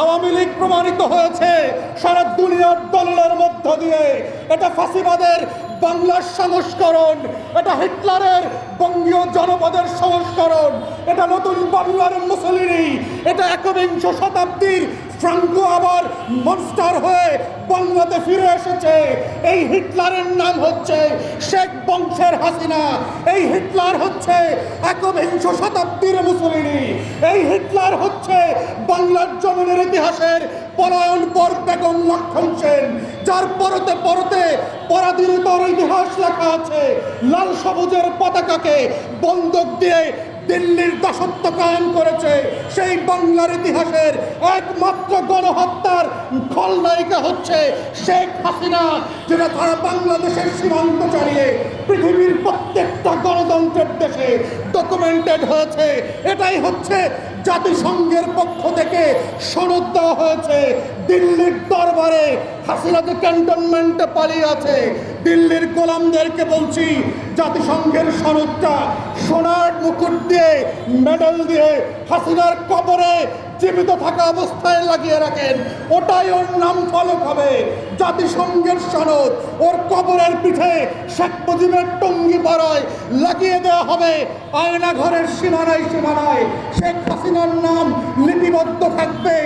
আওয়ামী লীগ প্রমাণিত হয়েছে সারা দুনিয়ার দলের মধ্য দিয়ে। এটা ফাঁসিবাদের বাংলার সংস্করণ, এটা হিটলারের বঙ্গীয় জনপদের সংস্করণ, এটা নতুন বাংলার মুসলিনী এটা একবিংশ শতাব্দীর ফ্রাঙ্কো আবার মনস্টার হয়ে বাংলাতে ফিরে এসেছে। এই হিটলারের নাম হচ্ছে শেখ বংশের হাসিনা। এই হিটলার হচ্ছে একবিংশ শতাব্দীর মুসলিনী। এই হিটলার হচ্ছে বাংলার জমিনের ইতিহাসের পলায়ন পর বেগম লক্ষণ সেন, যার পরতে পরতে পরাধীনতার ইতিহাস লেখা আছে। লাল সবুজের পতাকাকে বন্দুক দিয়ে দিল্লির দাসত্ব কায়েম করেছে। সেই বাংলার ইতিহাসের একমাত্র গণহত্যার খলনায়িকা হচ্ছে শেখ হাসিনা, যেটা তারা বাংলাদেশের সীমান্ত চালিয়ে পৃথিবীর প্রত্যেকটা গণতন্ত্রের দেশে ডকুমেন্টেড হয়েছে। এটাই হচ্ছে জাতিসংঘের পক্ষ থেকে সনদ দেওয়া হয়েছে। দিল্লির দরবারে হাসিনা যে ক্যান্টনমেন্টে পালিয়ে আছে। দিল্লির গোলামদেরকে বলছি, জাতিসংঘের সনদটা সোনার মুকুট দিয়ে মেডেল দিয়ে হাসিনার কবরে জীবিত থাকা অবস্থায় লাগিয়ে রাখেন, ওটাই ওর নাম ফলক হবে। জাতিসংঘের সনদ ওর কবরের পিঠে শেখ মুজিবের টঙ্গি পাড়ায় লাগিয়ে দেওয়া হবে। আয়না ঘরের সীমানায় সীমানায় শেখ হাসিনার নাম লিপিবদ্ধ থাকবে।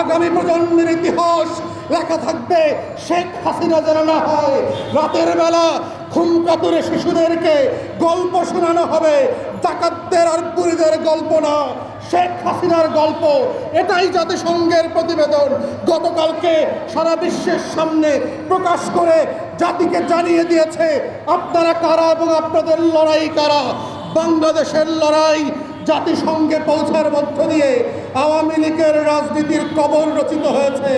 আগামী প্রজন্মের ইতিহাস লেখা থাকবে, শেখ হাসিনা যেন না হয়। রাতের বেলা খুম কাতুরে শিশুদেরকে গল্প শোনানো হবে। ডাকাতদের আর পুরীদের গল্প না। শেখ হাসিনার গল্প। এটাই জাতিসংঘের প্রতিবেদন। গতকালকে সারা বিশ্বের সামনে প্রকাশ করে জাতিকে জানিয়ে দিয়েছে, আপনারা কারা এবং আপনাদের লড়াই কারা? বাংলাদেশের লড়াই জাতিসংঘে পৌঁছার মধ্য দিয়ে আওয়ামী লীগের রাজনীতির কবর রচিত হয়েছে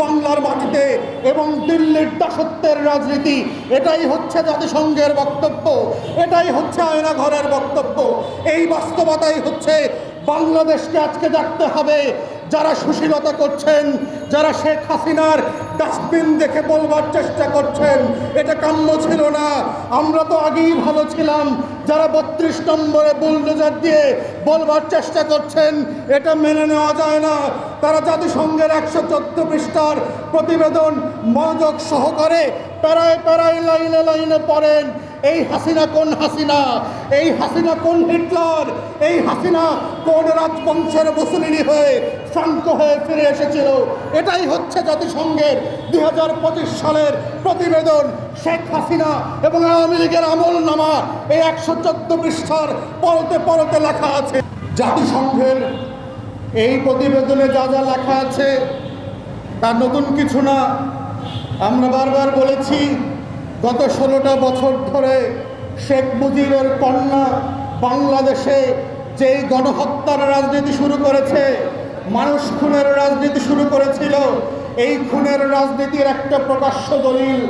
বাংলার মাটিতে এবং দিল্লির দাসত্বের রাজনীতি। এটাই হচ্ছে জাতিসংঘের বক্তব্য, এটাই হচ্ছে আয়নাঘরের বক্তব্য। এই বাস্তবতাই হচ্ছে বাংলাদেশকে আজকে দেখতে হবে। যারা সুশীলতা করছেন, যারা শেখ হাসিনার ডাস্টবিন দেখে বলবার চেষ্টা করছেন, এটা কাম্য ছিল না। আমরা তো আগেই ভালো ছিলাম, যারা বত্রিশ নম্বরে বুলডোজার দিয়ে বলবার চেষ্টা করছেন, এটা মেনে নেওয়া যায় না। তারা জাতিসংঘের একশো চোদ্দ পৃষ্ঠার প্রতিবেদন মনোযোগ সহকারে প্যারায় প্যারায় লাইনে লাইনে পড়েন। এই হাসিনা কোন হাসিনা? এই হাসিনা কোন হিটলার? এই হাসিনা কোন রাজবংশের মুসলিনী হয়ে শান্ত হয়ে ফিরে এসেছিল? এটাই হচ্ছে জাতিসংঘের দুই হাজার পঁচিশ সালের প্রতিবেদন শেখ হাসিনা এবং আওয়ামী লীগের আমল নামা এই একশো চোদ্দ পৃষ্ঠার পরতে পরতে লেখা আছে। জাতিসংঘের এই প্রতিবেদনে যা যা লেখা আছে তার নতুন কিছু না। আমরা বারবার বলেছি গত ষোলোটা বছর ধরে শেখ মুজিবের কন্যা বাংলাদেশে যেই গণহত্যার রাজনীতি শুরু করেছে, মানুষ খুনের রাজনীতি শুরু করেছিল, এই খুনের রাজনীতির একটা প্রকাশ্য দলিল